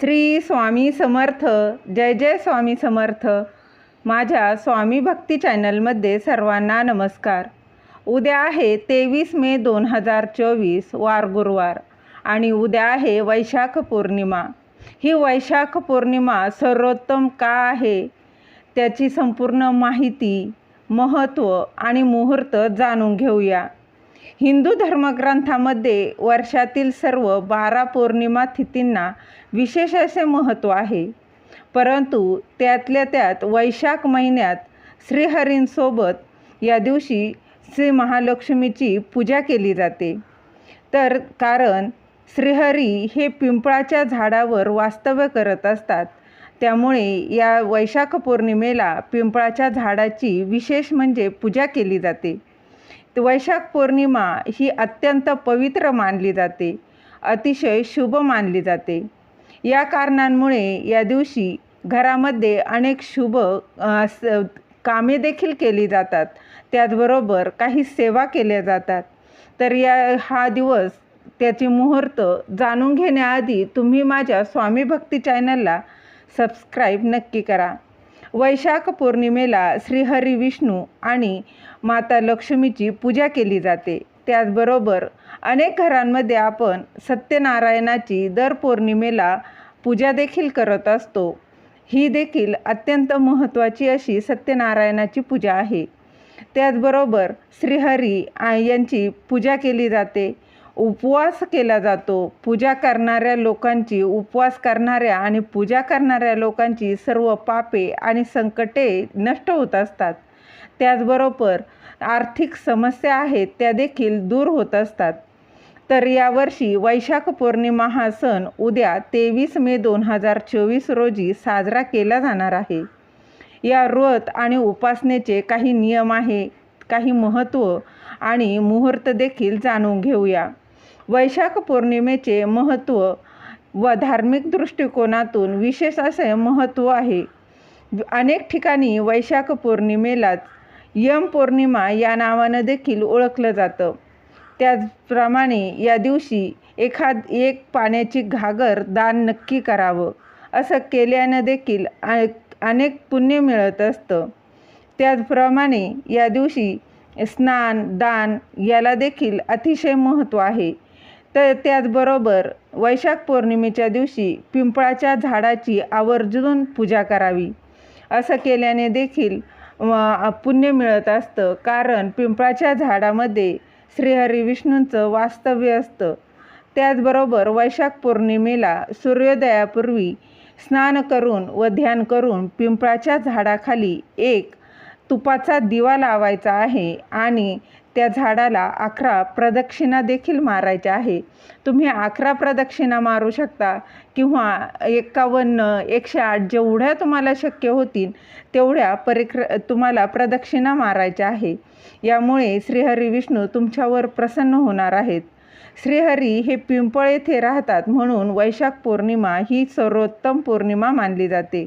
श्री स्वामी समर्थ जय जय स्वामी समर्थ. माझ्या स्वामी भक्ती चॅनलमध्ये सर्वांना नमस्कार. उद्या आहे तेवीस मे दोन हजार चोवीस वार गुरुवार. आणि उद्या आहे वैशाख पौर्णिमा. ही वैशाख पौर्णिमा सर्वोत्तम का आहे? त्याची संपूर्ण माहिती महत्त्व आणि मुहूर्त जाणून घेऊया. हिंदू धर्मग्रंथामध्ये वर्षातील सर्व बारा पौर्णिमा तिथींना विशेष असे महत्त्व आहे. परंतु त्यातल्या त्यात वैशाख महिन्यात श्रीहरींसोबत या दिवशी श्री महालक्ष्मीची पूजा केली जाते. तर कारण श्रीहरी हे पिंपळाच्या झाडावर वास्तव्य करत असतात त्यामुळे या वैशाख पौर्णिमेला पिंपळाच्या झाडाची विशेष म्हणजे पूजा केली जाते. वैशाख पौर्णिमा ही अत्यंत पवित्र मानली जाते अतिशय शुभ मानली जाते. या कारणांमुळे या दिवशी घरामध्ये अनेक शुभ कामे देखील केली जातात. त्याचबरोबर काही सेवा केल्या जातात. तर या हा दिवस त्याचे मुहूर्त जाणून घेण्याआधी तुम्ही माझ्या स्वामी भक्ती चॅनलला सबस्क्राईब नक्की करा. वैशाख पौर्णिमेला श्रीहरी विष्णू आणि माता लक्ष्मीची पूजा केली जाते. त्याचबरोबर अनेक घरांमध्ये आपण सत्यनारायणाची दर पौर्णिमेला पूजा देखील करत असतो. ही देखील अत्यंत महत्त्वाची अशी सत्यनारायणाची पूजा आहे. त्याचबरोबर श्रीहरी यांची पूजा केली जाते. उपवास केला जातो. पूजा करणाऱ्या लोकांची उपवास करणाऱ्या आणि पूजा करणाऱ्या लोकांची सर्व पापे आणि संकटे नष्ट होत असतात. त्याचबरोबर आर्थिक समस्या आहेत त्या देखील दूर होत असतात. तर यावर्षी वैशाख पौर्णिमा हा सण उद्या तेवीस मे दोन हजार चोवीस रोजी साजरा केला जाणार आहे. या व्रत आणि उपासनेचे काही नियम आहे काही महत्त्व आणि मुहूर्त देखील जाणून घेऊया. वैशाख पौर्णिमेचे महत्त्व व धार्मिक दृष्टिकोनातून विशेष असे महत्त्व आहे. अनेक ठिकाणी वैशाख पौर्णिमेलाच यम पौर्णिमा या नावानं देखील ओळखलं जातं. त्याचप्रमाणे या दिवशी एखाद एक पाण्याची घागर दान नक्की करावं असं केल्यानं देखील अनेक पुण्य मिळत असतं. त्याचप्रमाणे या दिवशी स्नान दान याला देखील अतिशय महत्त्व आहे. तर त्याचबरोबर वैशाख पौर्णिमेच्या दिवशी पिंपळाच्या झाडाची आवर्जून पूजा करावी. असं केल्याने देखील पुण्य मिळत असतं. कारण पिंपळाच्या झाडामध्ये श्रीहरी विष्णूंचं वास्तव्य असतं. त्याचबरोबर वैशाख पौर्णिमेला सूर्योदयापूर्वी स्नान करून व ध्यान करून पिंपळाच्या झाडाखाली एक तुपाचा दिवा लावायचा आहे आणि त्या झाडाला अकरा प्रदक्षिणा देखील मारायच्या आहे. तुम्ही अकरा प्रदक्षिणा मारू शकता किंवा एक्कावन्न एकशे आठ जेवढ्या तुम्हाला शक्य होतील तेवढ्या परिक्र तुम्हाला प्रदक्षिणा मारायच्या आहे. यामुळे श्रीहरी विष्णू तुमच्यावर प्रसन्न होणार आहेत. श्रीहरी हे पिंपळ येथे राहतात म्हणून वैशाख पौर्णिमा ही सर्वोत्तम पौर्णिमा मानली जाते.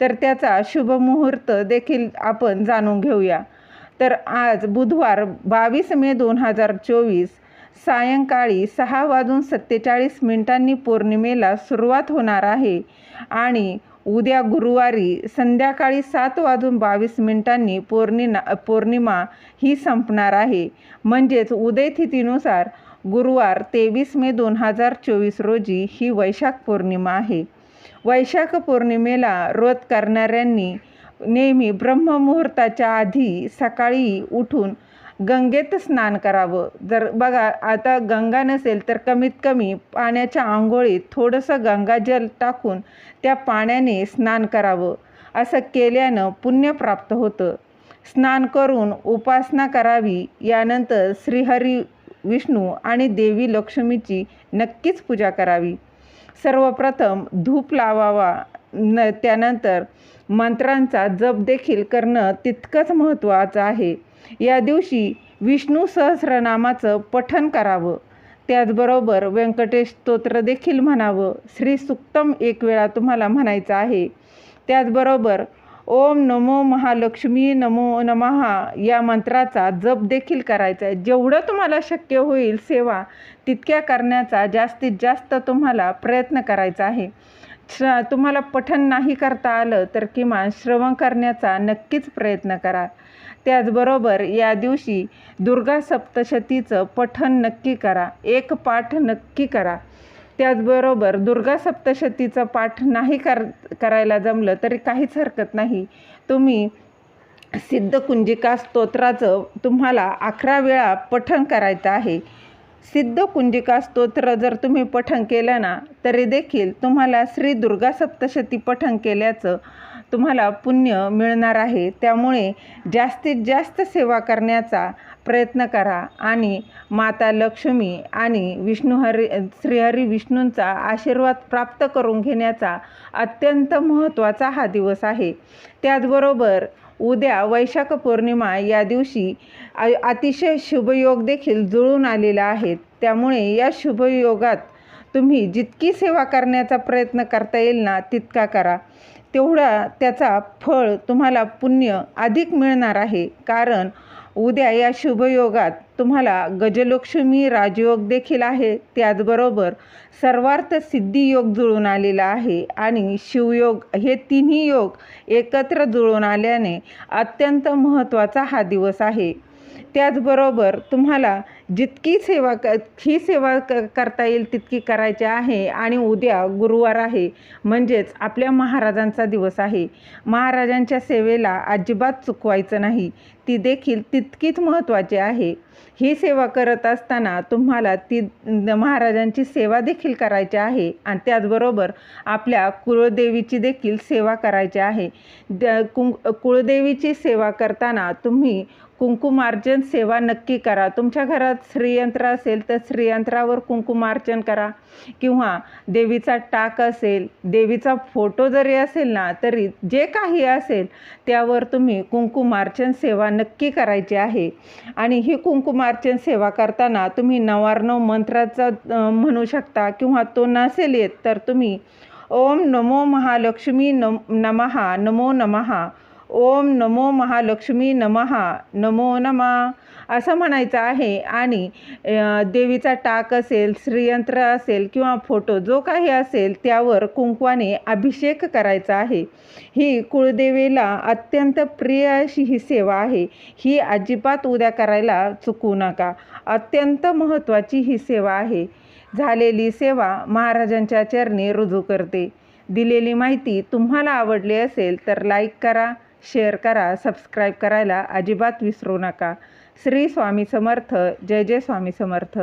तर त्याचा शुभ मुहूर्त देखील आपण जाणून घेऊया. तर आज बुधवार बावीस मे दोन हजार चोवीस सायंकाळी सहा वाजून सत्तेचाळीस मिनिटांनी पौर्णिमेला सुरुवात होणार आहे आणि उद्या गुरुवारी संध्याकाळी सात वाजून बावीस मिनिटांनी पौर्णिमा पौर्णिमा ही संपणार आहे. म्हणजेच उदयतिथीनुसार गुरुवार तेवीस मे दोन हजार चोवीस रोजी ही वैशाख पौर्णिमा आहे. वैशाख पौर्णिमेला व्रत करणाऱ्यांनी नेहमी ब्रह्ममुहूर्ताच्या आधी सकाळी उठून गंगेत स्नान करावं. जर बघा आता गंगा नसेल तर कमीत कमी पाण्याच्या आंघोळीत थोडंसं गंगाजल टाकून त्या पाण्याने स्नान करावं. असं केल्यानं पुण्य प्राप्त होतं. स्नान करून उपासना करावी यानंतर श्रीहरी विष्णू आणि देवी लक्ष्मीची नक्कीच पूजा करावी. सर्वप्रथम धूप लावावा न त्यानंतर मंत्रांचा जप देखील करणं तितकंच महत्त्वाचं आहे. या दिवशी विष्णू सहस्रनामाचं पठन करावं. त्याचबरोबर व्यंकटेश स्तोत्र देखील म्हणावं. श्री सुक्तम एक वेळा तुम्हाला म्हणायचं आहे. त्याचबरोबर ओम नमो महालक्ष्मी नमो नमहा या मंत्राचा जप देखील करायचा आहे. जेवढं तुम्हाला शक्य होईल सेवा तितक्या करण्याचा जास्तीत जास्त तुम्हाला प्रयत्न करायचा आहे. श्र तुम्हाला पठण नाही करता आलं तर किमान श्रवण करण्याचा नक्कीच प्रयत्न करा. त्याचबरोबर या दिवशी दुर्गा सप्तशतीचं पठन नक्की करा. एक पाठ नक्की करा. त्याचबरोबर दुर्गा सप्तशतीचं पाठ नाही कर करायला जमलं तरी काहीच हरकत नाही. तुम्ही सिद्धकुंजिका स्तोत्राचं तुम्हाला अकरा वेळा पठण करायचं आहे. सिद्धकुंजिका स्तोत्र जर तुम्ही पठण केलं ना तरी देखील तुम्हाला श्री दुर्गा सप्तशती पठण केल्याचं तुम्हाला पुण्य मिळणार आहे. त्यामुळे जास्तीत जास्त सेवा करण्याचा प्रयत्न करा आणि माता लक्ष्मी आणि विष्णुहरी श्रीहरी विष्णूंचा आशीर्वाद प्राप्त करून घेण्याचा अत्यंत महत्त्वाचा हा दिवस आहे. त्याचबरोबर उद्या वैशाख पौर्णिमा या दिवशी अतिशय शुभयोग देखील जुळून आलेला आहे. त्यामुळे या शुभयोगात तुम्ही जितकी सेवा करण्याचा प्रयत्न करता येईल ना तितका करा. तेवढा त्याचा फळ तुम्हाला पुण्य अधिक मिळणार आहे. कारण उद्या या शुभयोगात तुम्हाला गजलक्ष्मी राजयोग देखील आहे. त्याचबरोबर सर्वार्थ सिद्धी योग जुळून आलेला आहे आणि शिवयोग हे तिन्ही योग एकत्र जुळून आल्याने अत्यंत महत्त्वाचा हा दिवस आहे. त्याचबरोबर तुम्हाला जितकी सेवा क ही सेवा क करता येईल तितकी करायची आहे आणि उद्या गुरुवार आहे. म्हणजेच आपल्या महाराजांचा दिवस आहे. महाराजांच्या सेवेला अजिबात चुकवायचं नाही. ती देखील तितकीच महत्त्वाची आहे. ही सेवा करत असताना तुम्हाला ती महाराजांची सेवा देखील करायची आहे आणि त्याचबरोबर आपल्या कुळदेवीची देखील सेवा करायची आहे. द कुं कुळदेवीची सेवा करताना तुम्ही कुंकुमार्जन सेवा नक्की करा. तुमच्या घरात श्रीयंत्र असेल तर श्रीयंत्रावर कुंकुमार्जन करा. किंवा देवीचा टाक असेल देवीचा फोटो जरी असेल ना तरी जे काही असेल त्यावर तुम्ही कुंकुमार्चन सेवा नक्की करायची आहे. आणि ही कुंकुमार्चन सेवा करताना तुम्ही नवार्णव मंत्राचा म्हणू शकता किंवा तो नसेल येत तर तुम्ही ओम नमो महालक्ष्मी नम नमहा नमो नमहा ओम नमो महालक्ष्मी नमहा नमो नमा असं म्हणायचं आहे. आणि देवीचा टाक असेल श्रीयंत्र असेल किंवा फोटो जो काही असेल त्यावर कुंकवाने अभिषेक करायचा आहे. ही कुळदेवीला अत्यंत प्रिय अशी ही सेवा आहे. ही अजिबात उद्या करायला चुकू नका. अत्यंत महत्त्वाची ही सेवा आहे. झालेली सेवा महाराजांच्या चरणी रुजू करते. दिलेली माहिती तुम्हाला आवडली असेल तर लाईक करा. शेअर करा सबस्क्राईब करायला अजिबात विसरू नका. श्री स्वामी समर्थ जय जय स्वामी समर्थ.